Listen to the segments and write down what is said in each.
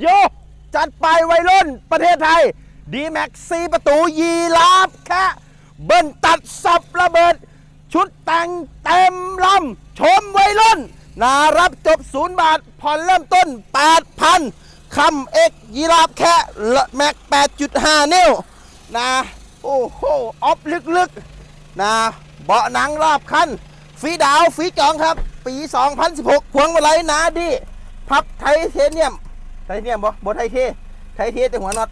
โยจัดไปวัยรุ่นประเทศไทย ดีแม็กซีประตูยีราฟแค่เบิ้ลตัดสับระเบิด ชุดแต่งเต็มลำชมวัยรุ่น นารับจบศูนย์บาท ผ่อนเริ่มต้น 8,000คำเอกยีราฟแค่แม็ก 8.5 นิ้วนะโอ้โหออฟลึกๆนะเบาะหนังรอบคันฟีดาวฟีจองครับ ปี 2016 พวงมาลัยนาดี พับไทเทเนียม ทเทเนียมบ่บ่ไทเทไทเทแต่หัวน็อต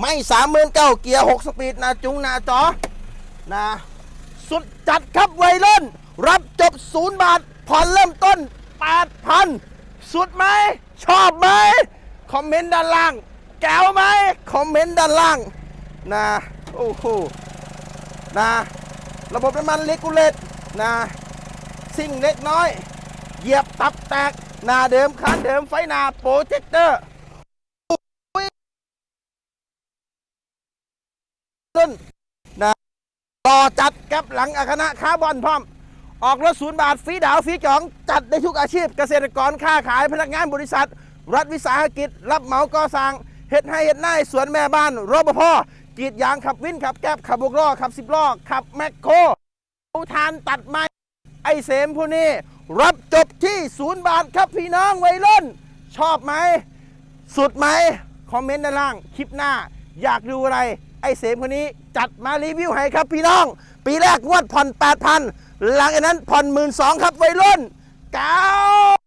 ไม่สามหมื่นเก้าเกียร์6สปีดนาจุงนาจอนะสุดจัดครับวัยรุ่น รับจบศูนย์บาท ผ่อนเริ่มต้น8,000สุดไหม ชอบไหม คอมเมนต์ด้านล่าง แก้วไหม คอมเมนต์ด้านล่างนะโอ้โหนะระบบน้ำมันเลกูเลตนะสิ่งเล็กน้อย เหยียบตับแตก หน้าเดิมคันเดิมไฟหน้าโปรเจคเตอร์ต้นนะต่อจัดกับหลังอาคณะคาร์บอนพร้อม ออกรถศูนย์บาทฟรีดาวฟรีจอง จัดได้ทุกอาชีพเกษตรกรค้าขายพนักงานบริษัท รัฐวิสาหกิจ รับเหมาก่อสร้างเฮ็ดให้เฮ็ดหน้ายสวนแม่บ้านรปภกรีดยางขับวินขับแก๊บขับบุกล้อขับสิบล้อขับแมคโครทานตัดไม้ไอเสมผู้นี้ รับจบที่ศูนย์บาทครับพี่น้องวัยรุ่น ชอบไหม สุดไหม คอมเมนต์ด้านล่าง คลิปหน้า อยากดูอะไร ไอเสมคนนี้จัดมารีวิวให้ครับพี่น้อง ปีแรกงวดผ่อน 8,000 หลังจากนั้นผ่อน 12,000 ครับวัยรุ่นเก้า